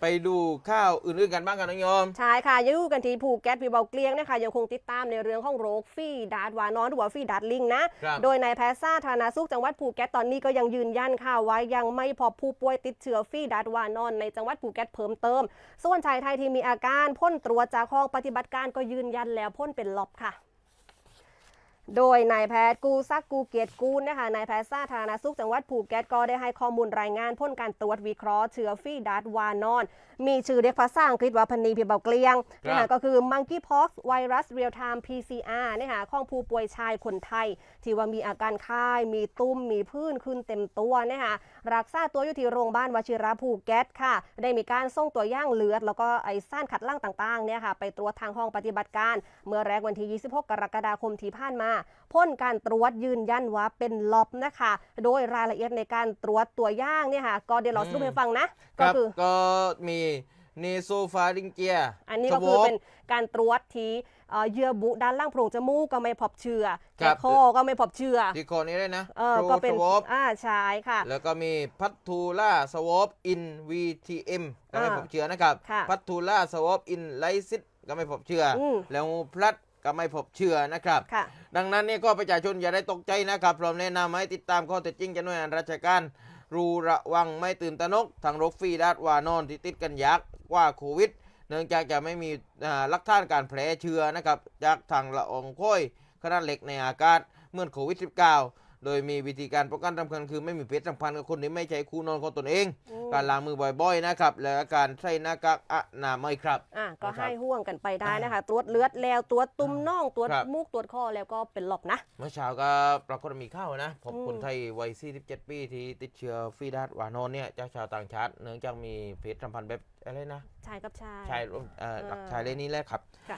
ไปดูข้าวอื่นๆกันบ้างกันน้องโยมใช่ค่ะยังอยู่กันที่ภูเก็ตปีเบาเกลียงนะคะยังคงติดตามในเรื่องของโรคฟีดาดวานอนหรือว่าฟีดาดลิงนะ ครับโดยนายแพทย์สาธารณสุขจังหวัดภูเก็ตตอนนี้ก็ยังยืนยันค่ะว่ายังไม่พบผู้ป่วยติดเชื้อฟีดาดวานอนในจังหวัดภูเก็ตเพิ่มเติม ส่วนชายไทยที่มีอาการพ่นตรวจจากห้องปฏิบัติการก็ยืนยันแล้วพ่นเป็นลบค่ะ โดยนายแพทย์กูซักกูเกียรติกูลนะคะนายแพทย์สาธารณสุขจังหวัดภูเก็ตก็ได้ให้ข้อมูลรายงานผลการตรวจวิเคราะห์เชื้อฟีดาดวานอน มีชื่อเรียกภาษาอังกฤษว่าพันนีพิเบาเกลียงครับนะคะก็คือ monkeypox virus real time PCR นะคะของผู้ป่วยชายคนไทย ที่ว่ามีอาการไข้มีตุ้มมีพื้นขึ้นเต็มตัวนะคะรักษาตัวอยู่ที่โรงพยาบาลวชิระภูเก็ตค่ะ ได้มีการส่งตัวอย่างเลือด แล้วก็ไอซ่านขัดล่างต่างๆเนี่ยค่ะไปตรวจทางห้องปฏิบัติการ เมื่อแรกวันที่ 26 กรกฎาคมที่ผ่านมาพ้นการตรวจยืนยันว่าเป็นลอบนะคะ โดยรายละเอียดในการตรวจตัวย่างเนี่ยค่ะก็เดี๋ยวเราสรุปให้ฟังนะ ก็คือ ก็มีเนโซฟาริงเจีย อันนี้ก็คือเป็นการตรวจที่เยื่อบุด้านล่างโพรงจมูกก็ไม่พบเชื้อครัแกคอก็ไม่พบเชื้อที่คอนี้ได้นะเออก็เป็นโทรวอปอ่าใช่ค่ะ แล้วก็มีพัททูล่าสวอปอิน VTM ก็ไม่พบเชื้อนะครับ พัททูล่าสวอปอินไลซิสก็ไม่พบเชื้อ แล้วพลัด ก็ไม่พบเชื้อนะครับค่ะดังนั้นเนี่ยก็ประชาชนอย่าได้ตกใจนะครับพร้อมแนะนำให้ติดตามข้อเท็จจริงจากหน่วยงานราชการ รูระวังไม่ตื่นตระหนกทางโรคฟรีดาดวานอนที่ติดกันยักษ์กว่าโควิด เนื่องจากจะไม่มีอ่าหลักฐานการแพร่เชื้อนะครับจากทางละอองค้อยขนาดเล็กในอากาศเหมื่อนโควิด -19 โดยมีวิธีการป้องกันสำคัญคือไม่มีเพศสัมพันธ์กับคนที่ไม่ใช่คู่นอนของตนเอง อืม การล้างมือบ่อยๆนะครับ และการใส่หน้ากากอนามัยครับ อะก็นะครับให้ห่วงกันไปได้นะคะ ตรวจเลือดแล้วตรวจตุ่มน่องตรวจครับ มูกตรวจคอแล้วก็เป็นหลบนะ เมื่อเช้าก็ปรากฏว่ามีข่าวนะพบอืม คนไทยวัย 47 ปีที่ติดเชื้อฟีดัสวานอนเนี่ยจากชาวต่างชาติเนื่องจากมีเพศสัมพันธ์แบบอะไรนะ ชายกับชาย ชายร่วมเอ่อเออชายเลนนี้แหละครับ ค่ะ